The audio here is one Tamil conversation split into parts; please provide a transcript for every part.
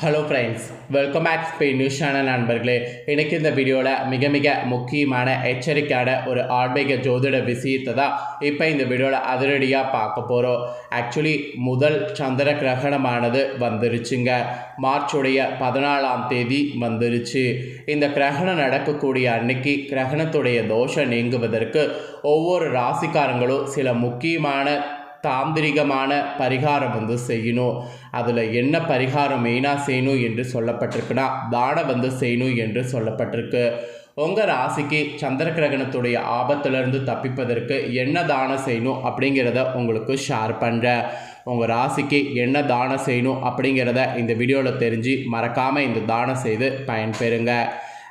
Hello friends welcome back Spain news channel நண்பர்களே. எனக்கு இந்த வீடியோவில் மிக மிக முக்கியமான எச்சரிக்கையான ஒரு ஆன்மீக ஜோதிட விஷயத்தை தான் இப்போ இந்த வீடியோவில் அதிரடியாக பார்க்க போகிறோம் ஆக்சுவலி முதல் சந்திர கிரகணமானது வந்துருச்சுங்க. மார்ச்சுடைய பதினாலாம் தேதி வந்துருச்சு. இந்த கிரகணம் நடக்கக்கூடிய அன்னைக்கு கிரகணத்துடைய தோஷம் நீங்குவதற்கு ஒவ்வொரு ராசிக்காரங்களும் சில முக்கியமான தாந்திரிகமான பரிகாரம் வந்து செய்யணும். அதில் என்ன பரிகாரம் மெயினாக செய்யணும் என்று சொல்லப்பட்டிருக்குன்னா தானம் வந்து செய்யணும் என்று சொல்லப்பட்டிருக்கு. உங்கள் ராசிக்கு சந்திர கிரகணத்துடைய ஆபத்திலிருந்து தப்பிப்பதற்கு என்ன தானம் செய்யணும் அப்படிங்கிறத உங்களுக்கு ஷேர் பண்ணுறேன் உங்கள் ராசிக்கு என்ன தானம் செய்யணும் அப்படிங்கிறத இந்த வீடியோவில் தெரிஞ்சு மறக்காமல் இந்த தானம் செய்து பயன்பெறுங்க.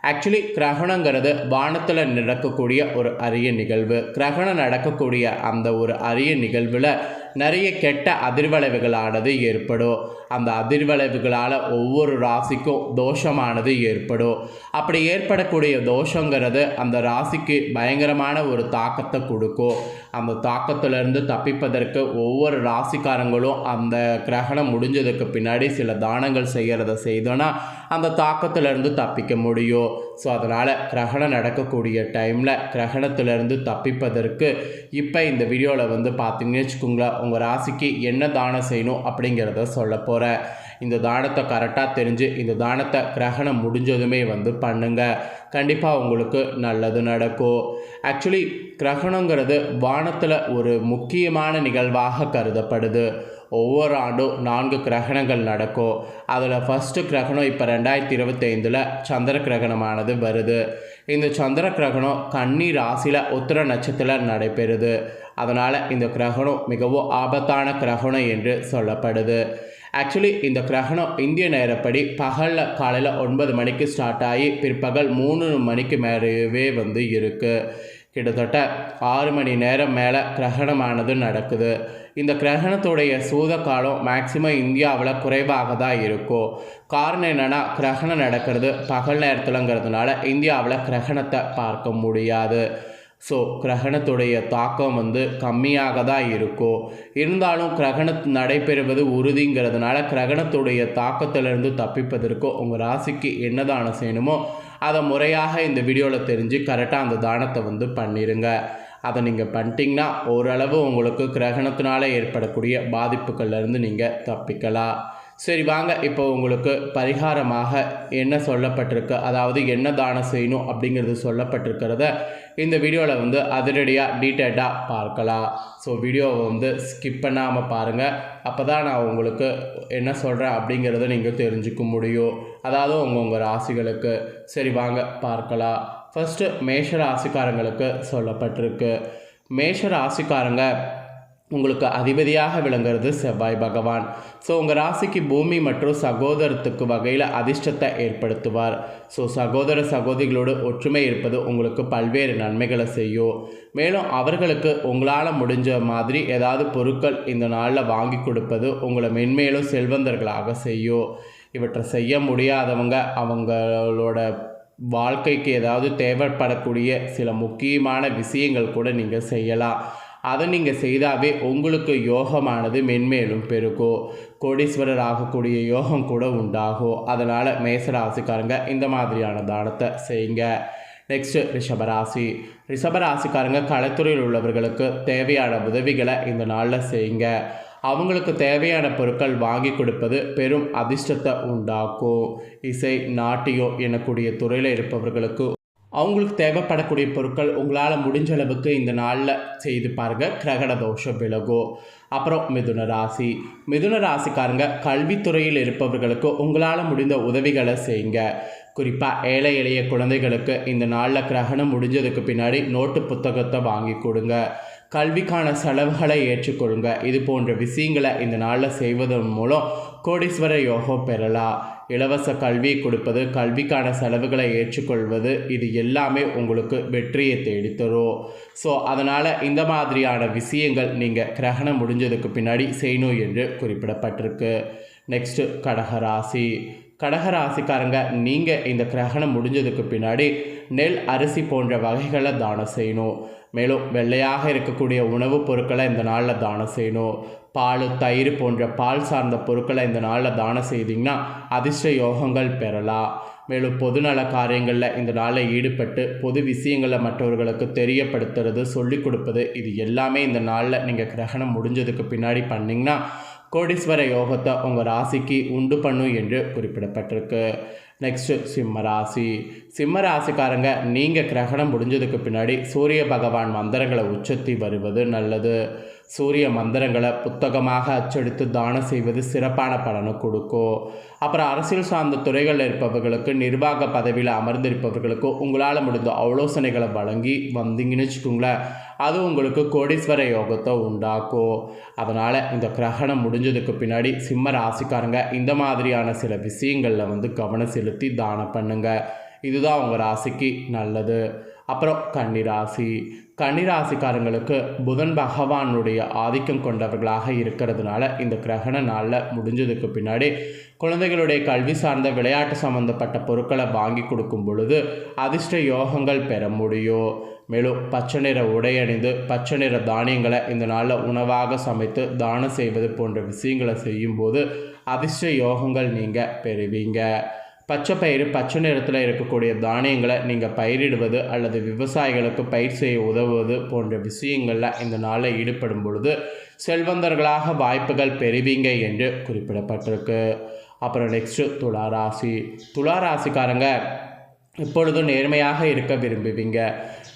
ஆக்சுவலி கிரகணங்கிறது வானத்தில் நடக்கக்கூடிய ஒரு அரிய நிகழ்வு. கிரகணம் நடக்கக்கூடிய அந்த ஒரு அரிய நிகழ்வில் நிறைய கெட்ட அதிர்வளைவுகளானது ஏற்படும். அந்த அதிர்வளைவுகளால் ஒவ்வொரு ராசிக்கும் தோஷமானது ஏற்படும். அப்படி ஏற்படக்கூடிய தோஷங்கிறது அந்த ராசிக்கு பயங்கரமான ஒரு தாக்கத்தை கொடுக்கும். அந்த தாக்கத்திலிருந்து தப்பிப்பதற்கு ஒவ்வொரு ராசிக்காரங்களும் அந்த கிரகணம் முடிஞ்சதுக்கு பின்னாடி சில தானங்கள் செய்கிறத செய்தோன்னா அந்த தாக்கத்திலிருந்து தப்பிக்க முடியும். ஸோ அதனால் கிரகணம் நடக்கக்கூடிய டைமில் கிரகணத்திலிருந்து தப்பிப்பதற்கு இப்போ இந்த வீடியோவில் வந்து பார்த்தீங்கன்னு வச்சுக்கோங்களேன் உங்கள் ராசிக்கு என்ன தானம் செய்யணும் அப்படிங்கிறத சொல்ல போகிறேன் இந்த தானத்தை கரெக்டாக தெரிஞ்சு இந்த தானத்தை கிரகணம் முடிஞ்சதுமே வந்து பண்ணுங்கள் கண்டிப்பாக உங்களுக்கு நல்லது நடக்கும். ஆக்சுவலி கிரகணங்கிறது வானத்தில் ஒரு முக்கியமான நிகழ்வாக கருதப்படுது. ஒவ்வொரு ஆண்டும் நான்கு கிரகணங்கள் நடக்கும். அதில் ஃபஸ்ட்டு கிரகணம் இப்போ ரெண்டாயிரத்தி இருபத்தைந்தில் சந்திர கிரகணமானது வருது. இந்த சந்திர கிரகணம் கன்னி ராசியில் உத்திர நட்சத்திரம் நடைபெறுது. அதனால் இந்த கிரகணம் மிகவும் ஆபத்தான கிரகணம் என்று சொல்லப்படுது. ஆக்சுவலி இந்த கிரகணம் இந்திய நேரப்படி பகலில் காலையில் ஒன்பது மணிக்கு ஸ்டார்ட் ஆகி பிற்பகல் மூணு மணிக்கு மேலேயே வந்து இருக்குது கிட்டத்தட்ட ஆறு மணி நேரம் மேலே கிரகணமானது நடக்குது. இந்த கிரகணத்துடைய சூத காலம் மேக்சிமம் இந்தியாவில் குறைவாக தான் இருக்கும். காரணம் என்னென்னா கிரகணம் நடக்கிறது பகல் நேரத்தில்ங்கிறதுனால இந்தியாவில் கிரகணத்தை பார்க்க முடியாது. ஸோ கிரகணத்துடைய தாக்கம் வந்து கம்மியாக தான் இருக்கும் இருந்தாலும் கிரகணம் நடைபெறுவது உறுதிங்கிறதுனால கிரகணத்துடைய தாக்கத்திலிருந்து தப்பிப்பதற்கோ உங்கள் ராசிக்கு என்ன தானம் செய்யணுமோ அதை முறையாக இந்த வீடியோவில் தெரிஞ்சு கரெக்டாக அந்த தானத்தை வந்து பண்ணிடுங்க அதை நீங்கள் பண்ணிட்டீங்கன்னா ஓரளவு உங்களுக்கு கிரகணத்தினால ஏற்படக்கூடிய பாதிப்புகள்லேருந்து நீங்கள் தப்பிக்கலாம். சரி வாங்க. இப்போ உங்களுக்கு பரிகாரமாக என்ன சொல்லப்பட்டிருக்கு அதாவது என்ன தானம் செய்யணும் அப்படிங்கிறது சொல்லப்பட்டிருக்கிறத இந்த வீடியோவில் வந்து அதிரடியாக டீட்டெயில்டாக பார்க்கலாம். ஸோ வீடியோவை வந்து ஸ்கிப் பண்ணாமல் பாருங்கள் அப்போ தான் நான் உங்களுக்கு என்ன சொல்கிறேன் அப்படிங்கிறத நீங்கள் தெரிஞ்சுக்க முடியும். அதாவது உங்கள் உங்கள் ராசிகளுக்கு. சரி வாங்க பார்க்கலாம். ஃபஸ்ட்டு மேஷ ராசிக்காரங்களுக்கு சொல்லப்பட்டிருக்கு. மேஷ ராசிக்காரங்க உங்களுக்கு அதிபதியாக விளங்குறது செவ்வாய் பகவான். ஸோ உங்கள் ராசிக்கு பூமி மற்றும் சகோதரத்துக்கு வகையில் அதிர்ஷ்டத்தை ஏற்படுத்துவார். ஸோ சகோதர சகோதரிகளோடு ஒற்றுமை இருப்பது உங்களுக்கு பல்வேறு நன்மைகளை செய்யும். மேலும் அவர்களுக்கு உங்களால் முடிஞ்ச மாதிரி ஏதாவது பொருட்கள் இந்த நாளில் வாங்கி கொடுப்பது உங்களை மென்மேலும் செல்வந்தர்களாக செய்யும். இவற்றை செய்ய முடியாதவங்க அவங்களோட வாழ்க்கைக்கு ஏதாவது தேவைப்படக்கூடிய சில முக்கியமான விஷயங்கள் கூட நீங்கள் செய்யலாம். அதை நீங்கள் செய்தாவே உங்களுக்கு யோகமானது மென்மேலும் பெருகும் கோடீஸ்வரர் ஆகக்கூடிய யோகம் கூட உண்டாகும் அதனால் மேசராசிக்காரங்க இந்த மாதிரியான தானத்தை செய்யுங்க நெக்ஸ்ட்டு ரிஷபராசி. ரிஷபராசிக்காரங்க கலைத்துறையில் உள்ளவர்களுக்கு தேவையான உதவிகளை இந்த நாளில் செய்யுங்க அவங்களுக்கு தேவையான பொருட்கள் வாங்கி கொடுப்பது பெரும் அதிர்ஷ்டத்தை உண்டாக்கும். இசை நாட்டியம் எனக்கூடிய துறையில் இருப்பவர்களுக்கு அவங்களுக்கு தேவைப்படக்கூடிய பொருட்கள் உங்களால் முடிஞ்ச அளவுக்கு இந்த நாளில் செய்து பாருங்கள் கிரகண தோஷம் விலகும் அப்புறம் மிதுன ராசி. மிதுன ராசிக்காரங்க கல்வித்துறையில் இருப்பவர்களுக்கு உங்களால் முடிந்த உதவிகளை செய்யுங்க. குறிப்பாக ஏழை எளிய குழந்தைகளுக்கு இந்த நாளில் கிரகணம் முடிஞ்சதுக்கு பின்னாடி நோட்டு புத்தகத்தை வாங்கி கொடுங்க. கல்விக்கான செலவுகளை ஏற்றுக்கொள்ளுங்க. இது போன்ற விஷயங்களை இந்த நாளில் செய்வதன் மூலம் கோடீஸ்வர யோகம் பெறலாம். இலவச கல்வி கொடுப்பது கல்விக்கான செலவுகளை ஏற்றுக்கொள்வது இது எல்லாமே உங்களுக்கு வெற்றியை தேடித்தரும். ஸோ அதனால் இந்த மாதிரியான விஷயங்கள் நீங்கள் கிரகணம் முடிஞ்சதுக்கு பின்னாடி செய்யணும் என்று குறிப்பிடப்பட்டிருக்கு. நெக்ஸ்ட்டு கடகராசி கடகராசிக்காரங்க நீங்கள் இந்த கிரகணம் முடிஞ்சதுக்கு பின்னாடி நெல் அரிசி போன்ற வகைகளை தானம் செய்யணும். மேலும் வெள்ளையாக இருக்கக்கூடிய உணவுப் பொருட்களை இந்த நாளில் தானம் செய்யணும். பால் தயிர் போன்ற பால் சார்ந்த பொருட்களை இந்த நாளில் தானம் செய்தீங்கன்னா அதிர்ஷ்ட யோகங்கள் பெறலாம். மேலும் பொதுநல காரியங்களில் இந்த நாளில் ஈடுபட்டு பொது விஷயங்களை மற்றவர்களுக்கு தெரியப்படுத்துறது சொல்லிக் கொடுப்பது இது எல்லாமே இந்த நாளில் நீங்கள் கிரகணம் முடிஞ்சதுக்கு பின்னாடி பண்ணிங்கன்னா கோடீஸ்வர யோகத்தை உங்கள் ராசிக்கு உண்டு பண்ணும் என்று குறிப்பிடப்பட்டிருக்கு. நெக்ஸ்ட்டு சிம்ம ராசி. சிம்ம ராசிக்காரங்க நீங்கள் கிரகணம் முடிஞ்சதுக்கு பின்னாடி சூரிய பகவான் மந்திரங்களை உச்சத்தி வருவது நல்லது. சூரிய மந்திரங்களை புத்தகமாக அச்சடித்து தானம் செய்வது சிறப்பான பலனை கொடுக்கும் அப்புறம் அரசியல் சார்ந்த துறைகளில் இருப்பவர்களுக்கு நிர்வாக பதவியில் அமர்ந்திருப்பவர்களுக்கு உங்களால் முடிந்த ஆலோசனைகளை வழங்கி வந்தீங்கன்னு வச்சுக்கோங்களேன். அது உங்களுக்கு கோடீஸ்வர யோகத்தை உண்டாக்கும் அதனால் இந்த கிரகணம் முடிஞ்சதுக்கு பின்னாடி சிம்ம ராசிக்காரங்க இந்த மாதிரியான சில விஷயங்களில் வந்து கவனம் செலுத்தி தானம் பண்ணுங்க. இதுதான் உங்கள் ராசிக்கு நல்லது. அப்புறம் கன்னிராசி. கன்னிராசிக்காரங்களுக்கு புதன் பகவானுடைய ஆதிக்கம் கொண்டவர்களாக இருக்கிறதுனால இந்த கிரகண நாளில் முடிஞ்சதுக்கு பின்னாடி குழந்தைகளுடைய கல்வி சார்ந்த விளையாட்டு சம்பந்தப்பட்ட பொருட்களை வாங்கி கொடுக்கும் பொழுது அதிர்ஷ்ட யோகங்கள் பெற முடியும். மேலும் பச்சை நிற உடை அணிந்து பச்சை நிற தானியங்களை இந்த நாளில் உணவாக சமைத்து தானம் செய்வது போன்ற விஷயங்களை செய்யும்போது அதிர்ஷ்ட யோகங்கள் நீங்கள் பெறுவீங்க. பச்சை பயிர் பச்சை நிறத்தில் இருக்கக்கூடிய தானியங்களை நீங்கள் பயிரிடுவது அல்லது விவசாயிகளுக்கு பயிர் செய்ய உதவுவது போன்ற விஷயங்களில் இந்த நாளில் ஈடுபடும் பொழுது செல்வந்தர்களாக வாய்ப்புகள் பெறுவீங்க என்று குறிப்பிடப்பட்டிருக்கு. அப்புறம் நெக்ஸ்ட்டு துளாராசி துளாராசிக்காரங்க இப்பொழுதும் நேர்மையாக இருக்க விரும்புவீங்க.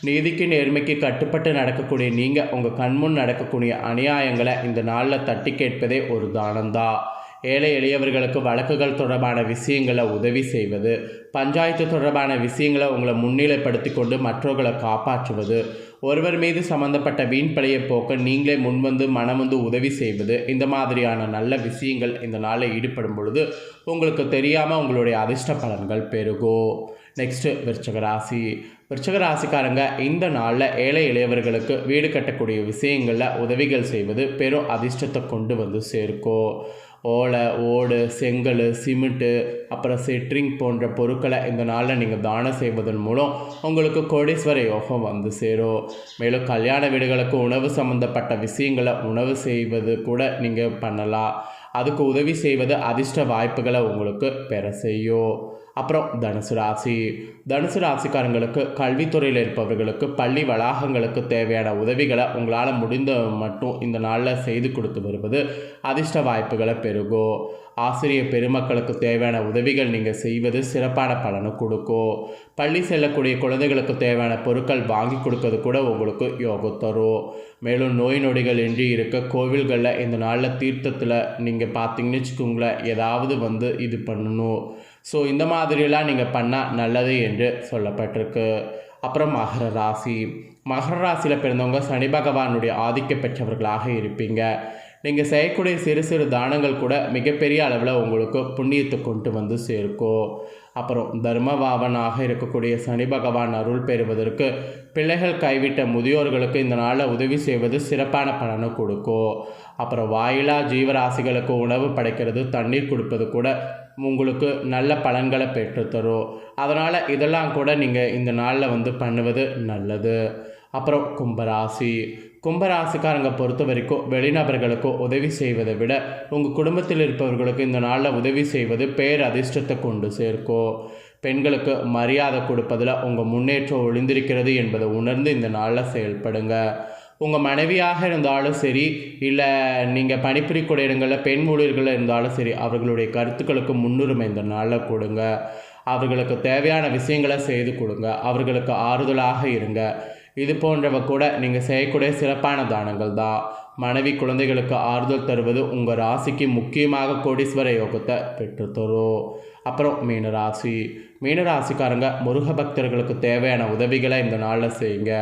நீதிக்கு நேர்மைக்கு கட்டுப்பட்டு நடக்கக்கூடிய நீங்கள் உங்கள் கண்முன் நடக்கக்கூடிய அநியாயங்களை இந்த நாளில் தட்டி கேட்பதே ஒரு தானந்தான் ஏழை எளியவர்களுக்கு வழக்குகள் தொடர்பான விஷயங்களை உதவி செய்வது பஞ்சாயத்து தொடர்பான விஷயங்களை உங்களை முன்னிலைப்படுத்தி கொண்டு மற்றவர்களை காப்பாற்றுவது ஒருவர் மீது சம்பந்தப்பட்ட வீண் பழைய போக்க நீங்களே முன்வந்து மனம் வந்து உதவி செய்வது இந்த மாதிரியான நல்ல விஷயங்கள் இந்த நாளில் ஈடுபடும் பொழுது உங்களுக்கு தெரியாமல் உங்களுடைய அதிர்ஷ்ட பலன்கள் பெருகும். நெக்ஸ்ட்டு விருச்சகராசி ராசி. ராசிக்காரங்க இந்த நாளில் ஏழை இளையவர்களுக்கு வீடு கட்டக்கூடிய விஷயங்களில் உதவிகள் செய்வது பெரும் அதிர்ஷ்டத்தை கொண்டு வந்து சேர்க்கும். ஓலை ஓடு செங்கல் சிமெண்ட்டு அப்புறம் செட்ரிங் போன்ற பொருட்களை இந்த நாளில் நீங்கள் தானம் செய்வதன் மூலம் உங்களுக்கு கோடீஸ்வர யோகம் வந்து சேரும். மேலும் கல்யாண வீடுகளுக்கு உணவு சம்மந்தப்பட்ட விஷயங்களை உணவு செய்வது கூட நீங்கள் பண்ணலாம். அதுக்கு உதவி செய்வது அதிர்ஷ்ட வாய்ப்புகளை உங்களுக்கு பெற செய்யும். அப்புறம் தனுசு ராசி. தனுசு ராசிக்காரங்களுக்கு கல்வித்துறையில் இருப்பவர்களுக்கு பள்ளி வளாகங்களுக்கு தேவையான உதவிகளை உங்களால் முடிந்த மட்டும் இந்த நாளில் செய்து கொடுத்து வருவது அதிர்ஷ்ட வாய்ப்புகளை பெருகும் ஆசிரியர் பெருமக்களுக்கு தேவையான உதவிகள் நீங்கள் செய்வது சிறப்பான பலனை கொடுக்கும் பள்ளி செல்லக்கூடிய குழந்தைகளுக்கு தேவையான பொருட்கள் வாங்கி கொடுக்கறது கூட உங்களுக்கு யோகம் தரும் மேலும் நோய் நொடிகள் இன்றி இருக்க கோவில்களில் இந்த நாளில் தீர்த்தத்தில் நீங்கள் பார்த்தீங்கன்னு வச்சுக்கோங்களேன் ஏதாவது வந்து இது பண்ணணும். ஸோ இந்த மாதிரியெல்லாம் நீங்கள் பண்ணால் நல்லது என்று சொல்லப்பட்டிருக்கு. அப்புறம் மகர ராசி. மகர ராசியில் பிறந்தவங்க சனி பகவானுடைய ஆதிக்க பெற்றவர்களாக இருப்பீங்க. நீங்கள் செய்யக்கூடிய சிறு சிறு தானங்கள் கூட மிகப்பெரிய அளவில் உங்களுக்கு புண்ணியத்தை கொண்டு வந்து சேர்க்கும். அப்புறம் தர்மபாவனாக இருக்கக்கூடிய சனி பகவான் அருள் பெறுவதற்கு பிள்ளைகள் கைவிட்ட முதியோர்களுக்கு இந்த நாளில் உதவி செய்வது சிறப்பான பலனை கொடுக்கும். அப்புறம் வாயிலா ஜீவராசிகளுக்கு உணவு படைக்கிறது தண்ணீர் கொடுப்பது கூட உங்களுக்கு நல்ல பலன்களை பெற்றுத்தரும் அதனால் இதெல்லாம் கூட நீங்கள் இந்த நாளில் வந்து பண்ணுவது நல்லது. அப்புறம் கும்பராசி. கும்பராசிக்காரங்க பொறுத்த வரைக்கும் வெளிநபர்களுக்கும் உதவி செய்வதை விட உங்கள் குடும்பத்தில் இருப்பவர்களுக்கு இந்த நாளில் உதவி செய்வது பேர் அதிர்ஷ்டத்தை கொண்டு சேர்க்கும் பெண்களுக்கு மரியாதை கொடுப்பதில் உங்கள் முன்னேற்றம் ஒளிந்திருக்கிறது என்பதை உணர்ந்து இந்த நாளில் செயல்படுங்க. உங்கள் மனைவியாக இருந்தாலும் சரி இல்லை நீங்கள் பணிபுரியக்கூடிய இடங்களில் பெண் ஊழியர்கள் இருந்தாலும் சரி அவர்களுடைய கருத்துக்களுக்கு முன்னுரிமை இந்த நாளில் கொடுங்க. அவர்களுக்கு தேவையான விஷயங்களை செய்து கொடுங்க. அவர்களுக்கு ஆறுதலாக இருங்க. இது போன்றவ கூட நீங்கள் செய்யக்கூடிய சிறப்பான தானங்கள் தான். மனைவி குழந்தைகளுக்கு ஆறுதல் தருவது உங்கள் ராசிக்கு முக்கியமாக கோடீஸ்வர யோகத்தை பெற்றுத்தரும். அப்புறம் மீனராசி. மீனராசிக்காரங்க முருக பக்தர்களுக்கு தேவையான உதவிகளை இந்த நாளில் செய்யுங்க.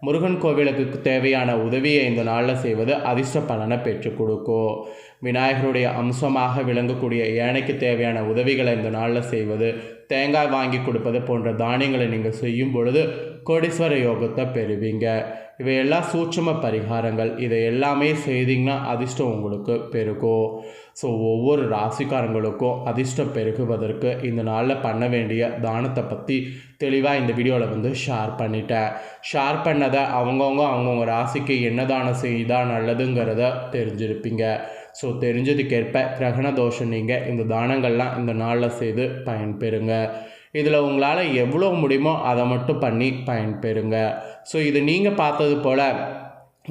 முருகன் கோவிலுக்கு தேவையான உதவியை இந்த நாளில் செய்வது அதிர்ஷ்ட பலனை பெற்றுக் கொடுக்கும். விநாயகருடைய அம்சமாக விளங்கக்கூடிய ஏனைக்கு தேவையான உதவிகளை இந்த நாளில் செய்வது தேங்காய் வாங்கி கொடுப்பது போன்ற தானியங்களை நீங்கள் செய்யும் பொழுது கோடீஸ்வர யோகத்தை பெறுவீங்க. இவையெல்லாம் சூட்சம பரிகாரங்கள். இதை எல்லாமே செய்தீங்கன்னா அதிர்ஷ்டம் உங்களுக்கு பெருகும். ஸோ ஒவ்வொரு ராசிக்காரங்களுக்கும் அதிர்ஷ்டம் பெருகுவதற்கு இந்த நாளில் பண்ண வேண்டிய தானத்தை பற்றி தெளிவாக இந்த வீடியோவில் வந்து ஷேர் பண்ணிட்டேன். ஷேர் பண்ணதை அவங்கவுங்க அவங்கவுங்க ராசிக்கு என்ன தானம் செய்தால் நல்லதுங்கிறத தெரிஞ்சிருப்பீங்க. ஸோ தெரிஞ்சதுக்கேற்ப கிரகண தோஷம் நீங்கள் இந்த தானங்கள்லாம் இந்த நாளில் செய்து பயன்பெறுங்க. இதில் உங்களால் எவ்வளோ முடியுமோ அதை மட்டும் பண்ணி பயன்பெறுங்க. ஸோ இது நீங்கள் பார்த்தது போல்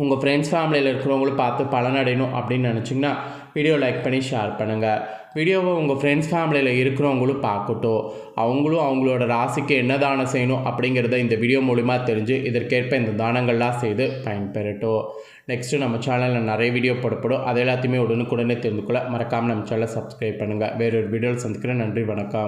உங்கள் ஃப்ரெண்ட்ஸ் ஃபேமிலியில் இருக்கிறவங்களும் பார்த்து பலனடையணும் அப்படின்னு நினச்சிங்கன்னா வீடியோ லைக் பண்ணி ஷேர் பண்ணுங்கள் வீடியோவை உங்கள் ஃப்ரெண்ட்ஸ் ஃபேமிலியில் இருக்கிறவங்களும் பார்க்கட்டும். அவங்களும் அவங்களோட ராசிக்கு என்ன தானம் செய்யணும் அப்படிங்கிறத இந்த வீடியோ மூலிமா தெரிஞ்சு இதற்கேற்ப இந்த தானங்கள்லாம் செய்து பயன்பெறட்டும். நெக்ஸ்ட்டு நம்ம சேனலில் நிறைய வீடியோ போடப்படும். அது எல்லாத்தையுமே உடனுக்குடனே தெரிந்து கொள்ள மறக்காமல் நம்ம சேனலை சப்ஸ்கிரைப் பண்ணுங்கள் வேறொரு வீடியோவில் சந்திக்கிறேன். நன்றி வணக்கம்.